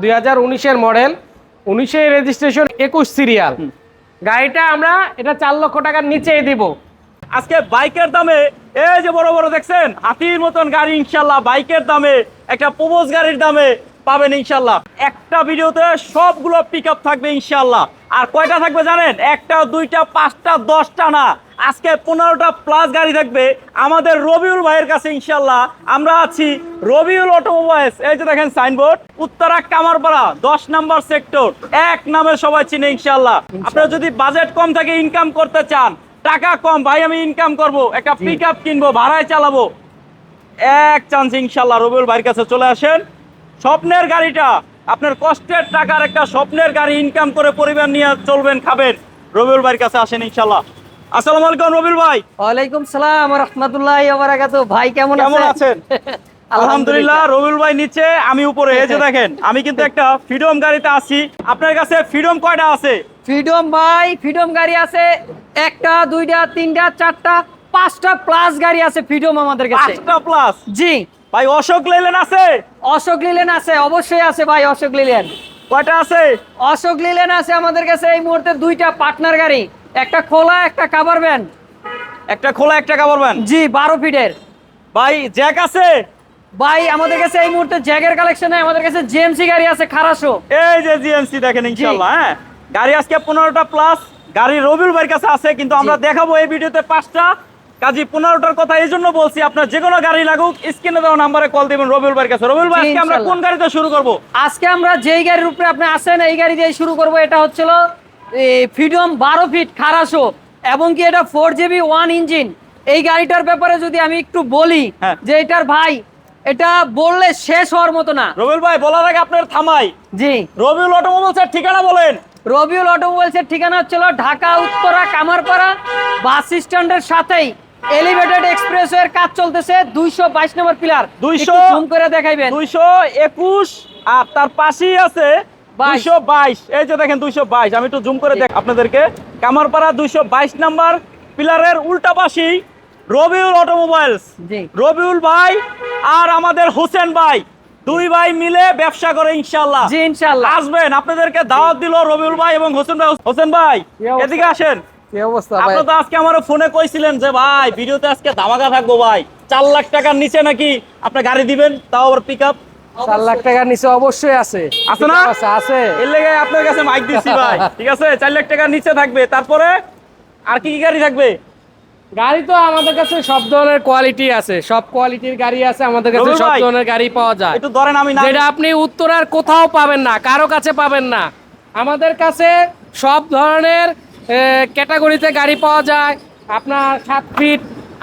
দুই হাজার উনিশের মডেল উনিশের রেজিস্ট্রেশন একুশ সিরিয়াল গাড়িটা আমরা এটা চার লক্ষ টাকার নিচেই দিব। আজকে বাইকের দামে এই যে বড় বড় দেখছেন হাতির মতন গাড়ি ইনশাল্লাহ বাইকের দামে একটা প্রবোজ গাড়ির দামে পাবেন ইনশাল্লাহ। একটা ভিডিওতে সবগুলো পিক আপ থাকবে ইনশাল্লাহ। আর কয়টা থাকবে জানেন? একটা দুইটা পাঁচটা দশটা না। আজকে পনেরোটা প্লাস গাড়ি থাকবে। আমাদের রবিউল ভাইয়ের কাছে ইনশাল্লাহ আমরা আছি রবিউল অটোমোবাইলস। এই যে দেখেন সাইনবোর্ড উত্তরা কামারপাড়া দশ নাম্বার সেক্টর এক নামে সবাই চিনে ইনশাল্লাহ আপনার যদি বাজেট কম থাকে ইনকাম করতে চান টাকা কম ভাই আমি ইনকাম করব একটা পিক আপ কিনবো ভাড়ায় চালাবো। এক চান্স ইনশাল্লাহ রবিউল ভাইয়ের কাছে চলে আসেন। স্বপ্নের গাড়িটা আপনার কষ্টের টাকার একটা স্বপ্নের গাড়ি ইনকাম করে পরিবার নিয়ে চলবেন খাবেন। রবিউল ভাইয়ের কাছে আসেন ইনশাল্লাহ আসসালামু আলাইকুম রবিউল ভাই। ওয়ালাইকুম সালাম রহমতুল্লাহ বারাকাত ভাই কেমন কেমন আছেন? আছেন আলহামদুলিল্লাহ রবিউল ভাই নিচে আমি উপরে। এই যে দেখেন আমি কিন্তু একটা ফ্রিডম গাড়িতে আছি। আপনার কাছে ফ্রিডম কয়টা আছে? ফ্রিডম ভাই ফ্রিডম গাড়ি আছে একটা দুইটা তিনটা চারটা পাঁচটা প্লাস গাড়ি আছে ফ্রিডম আমাদের কাছে। পাঁচটা প্লাস? জি। ভাই অশোক লেলেন আছে? অশোক লিলেন আছে অবশ্যই আছে ভাই অশোক লিলেন কয়টা আছে? অশোক লিলেন আছে আমাদের কাছে এই মুহূর্তে দুইটা পার্টনার গাড়ি। একটা খোলা একটা কাভার ভ্যান একটা খোলা একটা কাপড় ব্যান জি বারো ফিটের। ভাই জ্যাক আছে? ভাই আমাদের কাছে এই মুহূর্তে জ্যাগের কালেকশনে আমাদের কাছে জিএমসি গাড়ি আছে খারাসো এই যে জিএমসি দেখেন ইনশাল্লাহ হ্যাঁ? গাড়ি আজকে পনেরোটা প্লাস গাড়ি রবিউল ভাইয়ের কাছে আছে কিন্তু আমরা দেখাবো এই ভিডিওতে পাঁচটা। কাজী পনেরোটার কথা এই জন্য বলছি আপনার যে কোনো গাড়ি লাগুক স্ক্রিনে দেওয়া নাম্বারে কল দিবেন রবিউল ভাইয়ের কাছে। রবিউল ভাই আজকে আমরা কোন গাড়িতে শুরু করব? আজকে আমরা যেই গাড়ির উপরে আপনি আসেন এই গাড়ি দিয়ে শুরু করব এটা হচ্ছিল ফ্রিডম বারো ফিট খারাসো এবং কি এটা ফোর জিবি ওয়ান ইঞ্জিন এই গাড়িটার ব্যাপারে যদি আমি একটু বলি হ্যাঁ। যে এটার ভাই এটা বললে শেষ হওয়ার মতো না। রবিউল ভাই বলার আগে আপনার থামাই। জি। রবিউল অটোমোবাইলসের ঠিকানা বলেন। রবিউল অটোমোবাইলসের ঠিকানা হচ্ছিল ঢাকা উত্তরা কামারপাড়া বাস স্ট্যান্ডের সাথেই। এলিভেটেড এক্সপ্রেস এর কাজ চলতেছে দুইশো বাইশ নম্বর পিলার 200 জুম করে দেখাইবেন। দুইশো একুশ আর তার পাশেই আছে দুইশো বাইশ। এই যে দেখেন দুইশো বাইশ। আমি একটু জুম করে দেখ আপনাদেরকে। কামারপাড়া দুইশো বাইশ নাম্বার পিলারের উল্টা পাশেই রবিউল অটোমোবাইলস। রবিউল ভাই আর আমাদের হোসেন ভাই। দুই ভাই মিলে ব্যবসা করে ইনশাল্লাহ জি ইনশাল্লাহ আসবেন। আপনাদেরকে দাওয়াত দিল রবিউল ভাই এবং হোসেন ভাই। হোসেন ভাই এদিকে আসেন। কি অবস্থা ভাই? আপনি তো আজকে আমার ফোনে কইছিলেন যে ভাই ভিডিওতে আজকে ধামাকা থাকব ভাই। চার লাখ টাকার নিচে নাকি আপনি গাড়ি দিবেন? তাও আবার পিক আপ চার লাখ টাকার নিচে অবশ্যই আছে। আছে না? আছে আছে। এর লেগে আপনার কাছে মাইক দিচ্ছি ভাই। ঠিক আছে? চার লাখ টাকার নিচে থাকবে। তারপরে আর কি কি গাড়ি থাকবে? গাড়ি তো আমাদের কাছে সব ধরনের কোয়ালিটি আছে। সব কোয়ালিটির গাড়ি আছে আমাদের কাছে সব ধরনের গাড়ি পাওয়া যায়। একটু ধরেন আমি না যেটা আপনি উত্তরার কোথাও পাবেন না কারও কাছে পাবেন না। আমাদের কাছে সব ধরনের ক্যাটাগরিতে গাড়ি পাওয়া যায়। আপনার সাত ফিট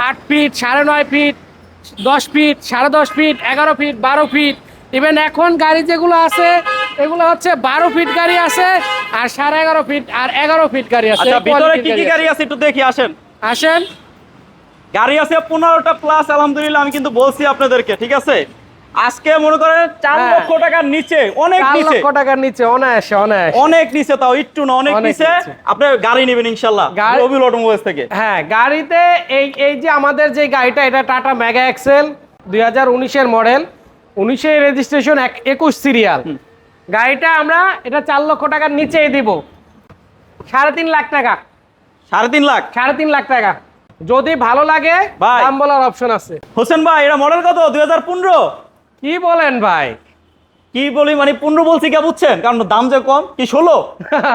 আট ফিট সাড়ে নয় ফিট দশ ফিট সাড়ে দশ ফিট এগারো ফিট বারো ফিট ইভেন এখন গাড়ি যেগুলো আছে এগুলো হচ্ছে বারো ফিট গাড়ি আছে আর সাড়ে এগারো ফিট আর এগারো ফিট গাড়ি আছে। আচ্ছা ভিতরে কি কি গাড়ি আছে একটু দেখি আসেন। আসেন। গাড়ি আছে পনেরোটা প্লাস আলহামদুলিল্লাহ আমি কিন্তু বলছি আপনাদেরকে ঠিক আছে? আজকে মনে করেন চার হ্যাঁ। লক্ষ টাকার নিচে অনেক নিচে। লক্ষ টাকার নিচে অনায়াসে অনায়াসে। অনেক নিচে তাও একটু না অনেক নিচে। আপনি গাড়ি নেবেন ইনশাল্লাহ রবিউল অটোমোবাইলস থেকে। হ্যাঁ গাড়িতে এই এই যে আমাদের যে গাড়িটা এটা টাটা মেগা এক্সেল দুই হাজার উনিশের মডেল উনিশের রেজিস্ট্রেশন একুশ সিরিয়াল গাড়িটা আমরা এটা চার লক্ষ টাকার নিচেই দিব। সাড়ে তিন লাখ টাকা। সাড়ে তিন লাখ? সাড়ে তিন লাখ টাকা। যদি ভালো লাগে দাম বলার অপশন আছে। হোসেন ভাই এটা মডেল কত? দুই হাজার পনেরো? কি বলেন ভাই? কি বলি মানে পনেরো বলছি কে বুঝছেন? কারণ দাম যে কম কি ষোলো?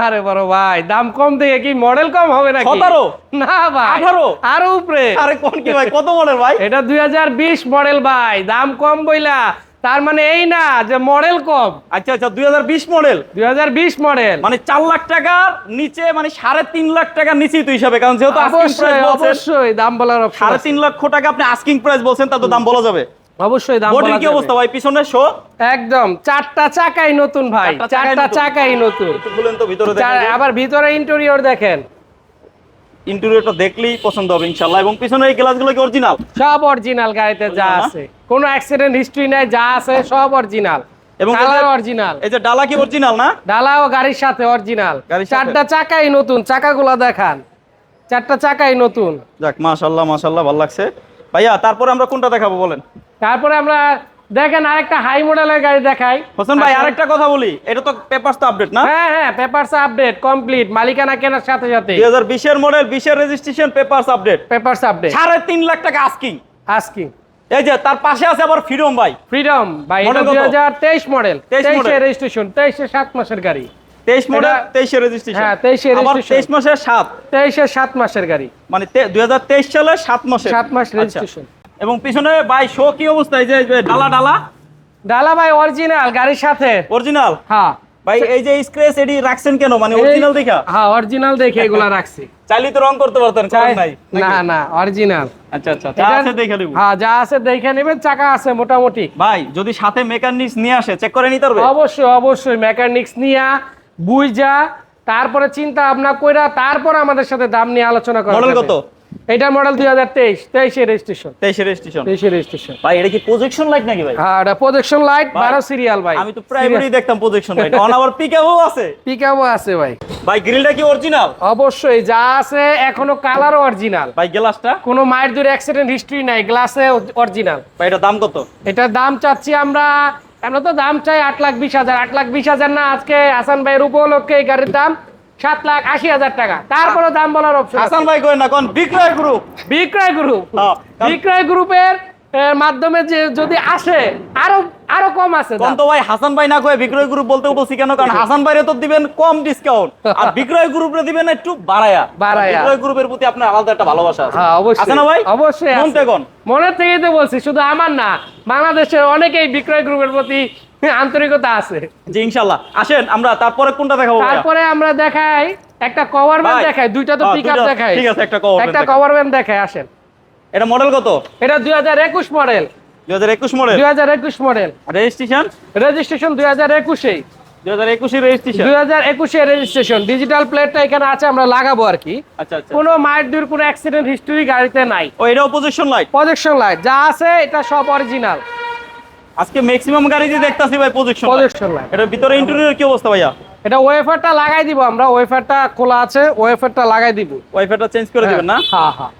আরে বড় ভাই দাম কম থেকে কি মডেল কম হবে নাকি? সতেরো? না ভাই আঠারো? আরও উপরে। আরে কোন কি ভাই কত মডেল ভাই? এটা দুই হাজার বিশ মডেল ভাই দাম কম বইলা। তার মানে এই না যে মডেল কম। আচ্ছা আচ্ছা দুই হাজার বিশ মডেল দুই হাজার বিশ মডেল মানে চার লাখ টাকার নিচে মানে সাড়ে তিন লাখ টাকার নিচেই তো হিসাবে কারণ যেহেতু অবশ্যই অবশ্যই দাম বলার সাড়ে তিন লক্ষ টাকা আপনি আস্কিং প্রাইস বলছেন তা তো দাম বলা যাবে। অবশ্যই দাম বডির কি অবস্থা ভাই? পিছনে শো। একদম চারটা চাকাই নতুন ভাই চারটা চাকাই নতুন। বলেন তো ভিতরে আবার ভিতরে ইন্টেরিয়র দেখেন। ইন্টেরিয়রটা দেখলেই পছন্দ হবে ইনশাল্লাহ এবং পিছনে এই গ্লাসগুলো কি অরিজিনাল সব অরিজিনাল গাড়িতে যা আছে। কোনো অ্যাক্সিডেন্ট হিস্ট্রি নাই যা আছে সব অরিজিনাল এবং কালার অরিজিনাল এই যে ডালা কি অরিজিনাল না? ডালাও গাড়ির সাথে অরিজিনাল চারটা চাকাই নতুন চাকাগুলো দেখান। চারটা চাকাই নতুন। যাক মাশাল্লাহ মাশাল্লাহ ভালো লাগছে। ভাইয়া তারপরে আমরা কোনটা দেখাবো বলেন? তারপরে আমরা দেখেন আরেকটা হাই মডেলের গাড়ি দেখাই। হোসেন ভাই আচ্ছা। আরেকটা কথা বলি এটা তো পেপারস তো আপডেট না? হ্যাঁ হ্যাঁ পেপারস আপডেট কমপ্লিট মালিকানা কেনার সাথে সাথে। দুই হাজার বিশের মডেল বিশের registration papers update papers update সাড়ে তিন লাখ টাকা আস্কিং আজকি এই যে তার পাশে আছে আবার ফ্রিডম ভাই। ফ্রিডম ভাই এটা Model কত? দুই হাজার তেইশ মডেল 23 তেইশে model। রেজিস্ট্রেশন তেইশে সাত মাসের গাড়ি। তেইশ মডেল এটা- তেইশে রেজিস্ট্রেশন হ্যাঁ, 23 এর আবার registration। তেইশ মাসের সাত। তেইশে সাত মাসের গাড়ি। মানে দুই হাজার তেইশ সালে সাত মাসে সাত মাস রেজিস্ট্রেশন এবং পিছনে ভাই শো কি অবস্থা? এই যে ডালা ডালা। ডালা ভাই অরিজিনাল গাড়ির সাথে। অরিজিনাল হ্যাঁ। ভাই এই যে স্ক্র্যাচ এডি রাখছেন কেন? মানে অরিজিনাল দেখা? হ্যাঁ অরিজিনাল দেখে এগুলা রাখছি। চাইলে তো রং করতে পারতেন করেন নাই না না অরিজিনাল আচ্ছা আচ্ছা যা আছে দেখে নেব। হ্যাঁ যা আছে দেখে নেবেন চাকা আছে মোটামুটি। ভাই যদি সাথে মেকানিক্স নিয়ে আসে চেক করে নিতে পারবে? অবশ্যই অবশ্যই মেকানিক্স নিয়া বুঝা তারপরে চিন্তা ভাবনা কইরা তারপর আমাদের সাথে দাম নিয়ে আলোচনা করা মডেল কত? এটা মডেল দুই হাজার তেইশ তেইশে রেজিস্ট্রেশন তেইশে রেজিস্ট্রেশন তেইশে রেজিস্ট্রেশন ভাই এটা কি প্রজেকশন লাইট নাকি ভাই? হ্যাঁ এটা প্রজেকশন লাইট ভাই, বারো সিরিয়াল ভাই। আমি তো প্রাইমারি দেখতাম প্রজেকশন লাইট অন আবার পিকআপও আছে। পিক আছে ভাই। ভাই গ্রিলটা কি অরিজিনাল অবশ্যই যা আছে এখনও কালার অরিজিনাল ভাই গ্লাসটা কোনো মায়ের দূরে অ্যাক্সিডেন্ট হিস্ট্রি নাই গ্লাসে অরিজিনাল ভাই এটা দাম কত? এটার দাম চাচ্ছি আমরা আমরা তো দাম চাই আট লাখ বিশ হাজার। আট লাখ বিশ হাজার না আজকে হাসান ভাইয়ের উপলক্ষে এই গাড়ির দাম। সাত লাখ আশি হাজার টাকা। তারপরে দাম বলার অপশন হাসান ভাই কই না কোন বিক্রয় গ্রুপ বিক্রয় গ্রুপ হ্যাঁ, বিক্রয় গ্রুপের মাধ্যমে যে যদি আসে আরও আরও কম আছে কোন তো ভাই হাসান ভাই না কয়ে বিক্রয় গ্রুপ বলতে বলছি কেন? কারণ হাসান ভাইরে তো দিবেন কম ডিসকাউন্ট আর বিক্রয় গ্রুপে দিবেন একটু বাড়ায়া। বাড়ায়া। বিক্রয় গ্রুপের প্রতি আপনার আলাদা একটা ভালোবাসা আছে। হ্যাঁ অবশ্যই। আছে না ভাই? অবশ্যই মন থেকে কোন? মনের থেকেই তো বলছি শুধু আমার না বাংলাদেশের অনেকেই বিক্রয় গ্রুপের প্রতি আন্তরিকতা আছে। জি ইনশাআল্লাহ আসেন আমরা তারপরে কোনটা দেখাবো তারপরে আমরা দেখাই একটা কভার ভ্যান দেখাই দুইটা তো পিকআপ দেখাই। ঠিক আছে, একটা van একটা কভার ভ্যান দেখাই আসেন। এটা মডেল কত? এটা দুই হাজার একুশ মডেল দুই হাজার একুশ মডেল দুই হাজার একুশ মডেল রেজিস্ট্রেশন রেজিস্ট্রেশন দুই হাজার একুশে দুই হাজার একুশে রেজিস্ট্রেশন দুই হাজার একুশে রেজিস্ট্রেশন ডিজিটাল প্লেটটা এখানে আছে আমরা লাগাবো আর কি। আচ্ছা আচ্ছা। কোনো মাইট দূর কোনো অ্যাক্সিডেন্ট হিস্টরি গাড়িতে নাই। ও এটাও পজিশন লাইট প্রজেকশন লাইট যা আছে এটা সব অরিজিনাল আজকে ম্যাক্সিমাম গাড়িতে দেখতাছি ভাই পজিশন প্রজেকশন লাইট এটার ভিতরে ইন্টেরিয়র কি অবস্থা ভাইয়া? এটা ওয়েফারটা লাগাই দিব আমরা ওয়েফারটা খোলা আছে ওয়েফারটা লাগাই দিব। ওয়াইফাইটা চেঞ্জ করে দিবেন না? হ্যাঁ হ্যাঁ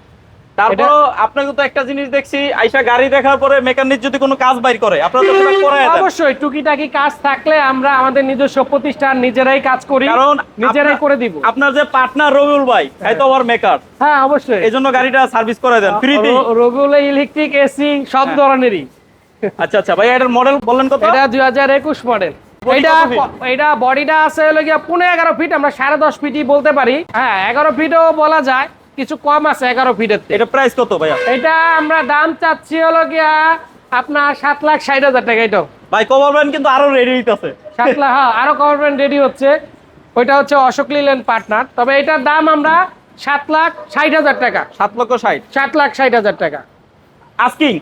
তারপর আপনাকে তো একটা জিনিস দেখছি আইসা গাড়ি দেখার পরে মেকানিক যদি কোনো কাজ বাইর করে আপনারা তো সেটা করে দেন। অবশ্যই টুকিটাকি কাজ থাকলে আমরা আমাদের নিজস্ব প্রতিষ্ঠান নিজেরাই কাজ করি কারণ নিজেরাই করে দিব। আপনার যে পার্টনার রবিউল ভাই এই তো আবার মেকার হ্যাঁ অবশ্যই। এই জন্য গাড়িটা সার্ভিস করে দেন ফ্রিতে রবিউল ইলেকট্রিক এসি সব হ্যাঁ। ধরনেরই। আচ্ছা আচ্ছা ভাই এটার মডেল বললেন কত? এটা দুই হাজার একুশ মডেল Body এটা এটা বডিটা আছে হলো গিয়া পুনে এগারো ফিট আমরা সাড়ে দশ ফিটই বলতে পারি। হ্যাঁ এগারো ফিটও বলা যায় কিছু কম আছে এগারো ফিটের এটা প্রাইস কত ভাইয়া? এটা আমরা দাম চাচ্ছি হলো গিয়া আপনার সাত লাখ ষাট হাজার টাকা এটাও। ভাই কভার ব্যান্ড কিন্তু আরও রেডি হইতাছে। সাত লাখ হ্যাঁ আরও গভর্নমেন্ট রেডি হচ্ছে। ওইটা হচ্ছে অশোক লিল্যান্ড পার্টনার তবে এটার দাম আমরা সাত লাখ ষাট হাজার টাকা। সাত লক্ষ ষাট। সাত লাখ ষাট হাজার টাকা। আস্কিং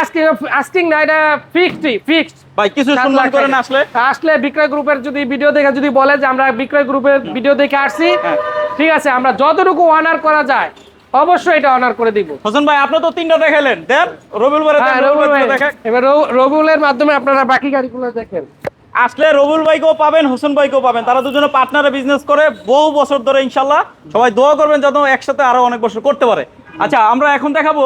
আজকে আস্কিং না এটা ফিক্সড ফিক্সড ভাই কিছু সম্মান করেন আসলে। আসলে বিক্রয় গ্রুপের যদি ভিডিও দেখে যদি বলে যে আমরা বিক্রয় গ্রুপের ভিডিও দেখে আসছি হ্যাঁ। ঠিক আছে আমরা যতটুকু অনার করা যায় অবশ্যই এটা অনার করে দিব। হোসেন ভাই আপনি তো তিনটা দেখাইলেন। দেন রবিউল ভাই। হ্যাঁ, এবার রবিউলের মাধ্যমে আপনারা বাকি গাড়িগুলো দেখেন। আসলে রবিউল ভাইকেও পাবেন হোসেন ভাইকেও পাবেন। তারা দুজনে পার্টনারে বিজনেস করে বহু বছর ধরে ইনশাল্লাহ। সবাই দোয়া করবেন যাতে একসাথে আরও অনেক বছর করতে পারে। আচ্ছা আমরা এখন দেখাবো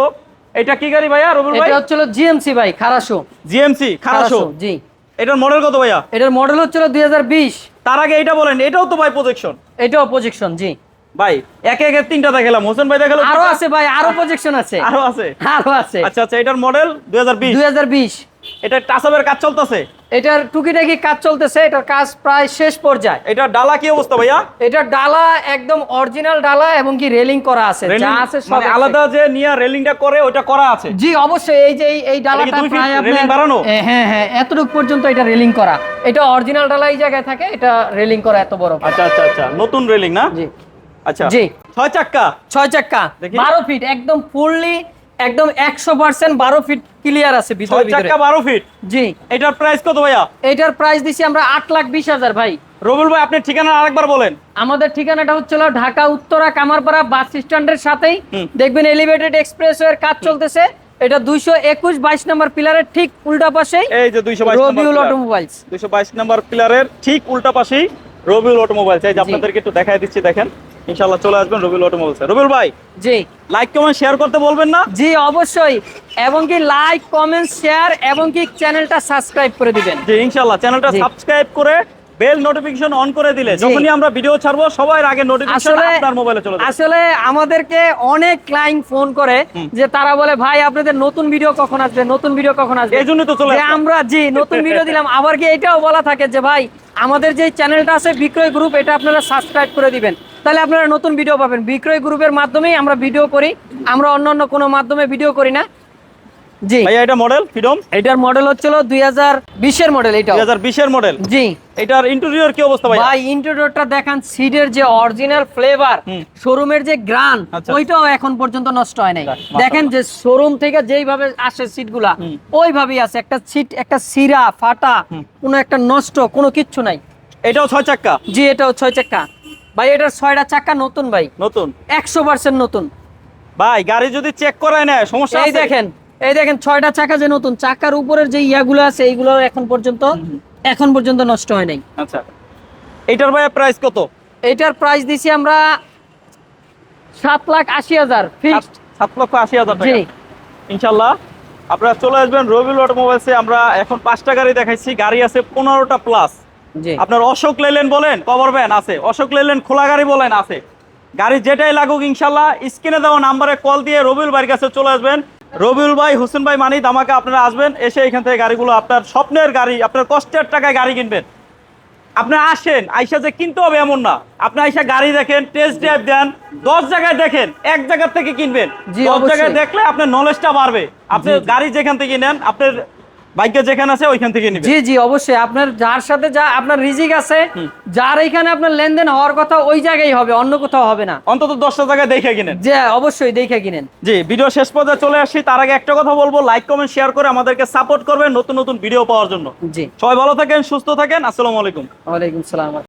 এটা কি গাড়ি ভাইয়া রবির ভাই? এটা হচ্ছে জিএমসি ভাই খারাশো জিএমসি খারাশো জি। এটার মডেল কত ভাইয়া? এটার মডেল হচ্ছে 2020 তার আগে এটা বলেন এটাও তো ভাই প্রজেকশন এটাও প্রজেকশন জি। ভাই একে একে তিনটা দেখালাম। হোসেন ভাই দেখাল আরও আছে ভাই আরও প্রজেকশন আছে। আরও আছে? আরও আছে। আচ্ছা আচ্ছা এটার মডেল 2020 2020 এটা টাসাবের কাজ চলতেছে? এটার টুকিটাকি কাজ চলতেছে এটার কাজ প্রায় শেষ পর্যায়ে। এটার ডালা কি অবস্থা ভাইয়া? এটার ডালা একদম অরিজিনাল ডালা এবং কি রেলিং করা আছে যা আছে সব মানে আলাদা যে নিয়ে রেলিংটা করে ওটা করা আছে? জি অবশ্যই এই যে এই- ডালাটা প্রায় আপনার বাড়ানো? হ্যাঁ হ্যাঁ এতটুকু পর্যন্ত এটা রেলিং করা। এটা অরিজিনাল ডালা এই জায়গায় থাকে এটা রেলিং করা এত বড়। আচ্ছা আচ্ছা আচ্ছা নতুন রেলিং না? জি। আচ্ছা জি। ছয় চাক্কা? ছয় চাক্কা দেখি। বারো ফিট একদম ফুললি একদম একশো পার্সেন্ট বারো ফিট ক্লিয়ার আছে ভিতরে ভিতরে। চাক্কা বারো ফিট জি। এটার প্রাইস কত ভাইয়া? এটার প্রাইস দিছি আমরা আট লাখ বিশ হাজার ভাই। রবিউল ভাই আপনি ঠিকানা আরেকবার বলেন। আমাদের ঠিকানাটা হচ্ছিল ঢাকা উত্তরা কামারপাড়া বাস স্ট্যান্ডের সাথেই। দেখবেন এলিভেটেড এক্সপ্রেস এর কাজ চলতেছে। এটা দুইশো একুশ বাইশ নম্বর পিলারের ঠিক উল্টা পাশেই এই যে দুইশো বাইশ রবিউল অটোমোবাইলস দুইশো বাইশ নম্বর পিলারের ঠিক উল্টা পাশেই রবিউল অটোমোবাইলস এই যে আপনাদেরকে একটু দেখাই দিচ্ছি দেখেন। ইনশাল্লাহ চলে আসবেন রবিউল অটোমোবাইলসে রবিউল ভাই জি। লাইক কমেন্ট শেয়ার করতে বলবেন না? জি অবশ্যই। এবং কি লাইক কমেন্ট শেয়ার এবং কি চ্যানেলটা সাবস্ক্রাইব করে দিবেন। জি ইনশাল্লাহ চ্যানেলটা সাবস্ক্রাইব করে বেল নোটিফিকেশন অন করে দিলে। যখনই আমরা ভিডিও ছাড়বো সবার আগে নোটিফিকেশন আপনার মোবাইলে চলে যাবে। আসলে আমাদেরকে অনেক ক্লায়েন্ট ফোন করে যে তারা বলে ভাই আপনাদের নতুন ভিডিও কখন আসবে? নতুন ভিডিও কখন আসবে? এই জন্যই তো চলে আমরা জি নতুন ভিডিও দিলাম। আবার কি এটাও বলা থাকে যে ভাই আমাদের যে চ্যানেলটা আছে বিক্রয় গ্রুপ এটা আপনারা সাবস্ক্রাইব করে দিবেন। তাহলে আপনারা নতুন ভিডিও পাবেন। বিক্রয় গ্রুপের মাধ্যমেই আমরা ভিডিও করি। আমরা অন্য অন্য কোনো মাধ্যমে ভিডিও করি না। জি। ভাইয়া এটা মডেল ফ্রিডম এটার মডেল হচ্ছিল দুই হাজার মডেল এটা দুই হাজার মডেল জি। এটার ইন্টেরিয়র কি অবস্থা ভাই ভাই ইন্টেরিয়রটা দেখান সিডের যে অরিজিনাল ফ্লেভার শোরুমের যে গ্রান আচ্ছা। ওইটাও এখন পর্যন্ত নষ্ট হয় নাই। দেখেন যে শোরুম থেকে যেইভাবে আসে সিটগুলা। ওইভাবেই আছে। একটা সিট একটা সিরা ফাটা। কোনো একটা নষ্ট কোনো কিচ্ছু নাই। এটাও ছয় চাক্কা? জি এটাও ছয় চাক্কা। ভাই এটার ছয়টা চাকা নতুন ভাই। নতুন? একশো পার্সেন্ট নতুন। ভাই গাড়ি যদি চেক করায় নেয় সমস্যা এই দেখেন এই দেখেন ছয়টা চাকা যে নতুন চাকার উপরের যে ইয়াগুলো আছে এইগুলো এখন পর্যন্ত এখন পর্যন্ত নষ্ট হয় নাই। আচ্ছা। এটার ভাই প্রাইস কত? এটার প্রাইস দিছি আমরা সাত লাখ আশি হাজার ফিক্সড সাত- লক্ষ আশি হাজার জি। টাকা ইনশাল্লাহ আপনারা চলে আসবেন রবিউল অটোমোবাইলসে। আমরা এখন পাঁচটা গাড়ি দেখাইছি গাড়ি আছে পনেরোটা প্লাস আপনার অশোক লেলেন বলেন কভার ভ্যান আছে। অশোক লেলেন খোলা গাড়ি বলেন আছে। গাড়ি যেটাই লাগুক ইনশাল্লাহ স্ক্রিনে দেওয়া নাম্বারে কল দিয়ে রবিউল ভাইয়ের কাছে চলে আসবেন। রবিউল ভাই হোসেন ভাই মানি দামাকে আপনারা আসবেন এসে এখান থেকে গাড়িগুলো আপনার স্বপ্নের গাড়ি আপনার কষ্টের টাকায় গাড়ি কিনবেন। আপনি আসেন আইসা যে কিনতে হবে এমন না। আপনি আইসা গাড়ি দেখেন টেস্ট ড্রাইভ দেন দশ জায়গায় দেখেন এক জায়গা থেকে কিনবেন। দশ জায়গায় দেখলে আপনার নলেজটা বাড়বে। আপনি গাড়ি যেখান থেকে নেন আপনার বাইকে যেখানে আছে ওইখান থেকে নেবেন জি জি অবশ্যই। আপনার যার সাথে যা আপনার রিজিক আছে যার এখানে আপনার লেনদেন হওয়ার কথা ওই জায়গায় হবে অন্য কোথাও হবে না। অন্তত দশটা জায়গায় দেখে কিনেন। জি অবশ্যই দেখে কিনেন। জি ভিডিও শেষ পর্যায়ে চলে আসি। তার আগে একটা কথা বলব লাইক কমেন্ট শেয়ার করে আমাদেরকে সাপোর্ট করবেন নতুন নতুন ভিডিও পাওয়ার জন্য। জি। সবাই ভালো থাকেন সুস্থ থাকেন। আসসালামু আলাইকুম। ওয়ালাইকুম সালাম।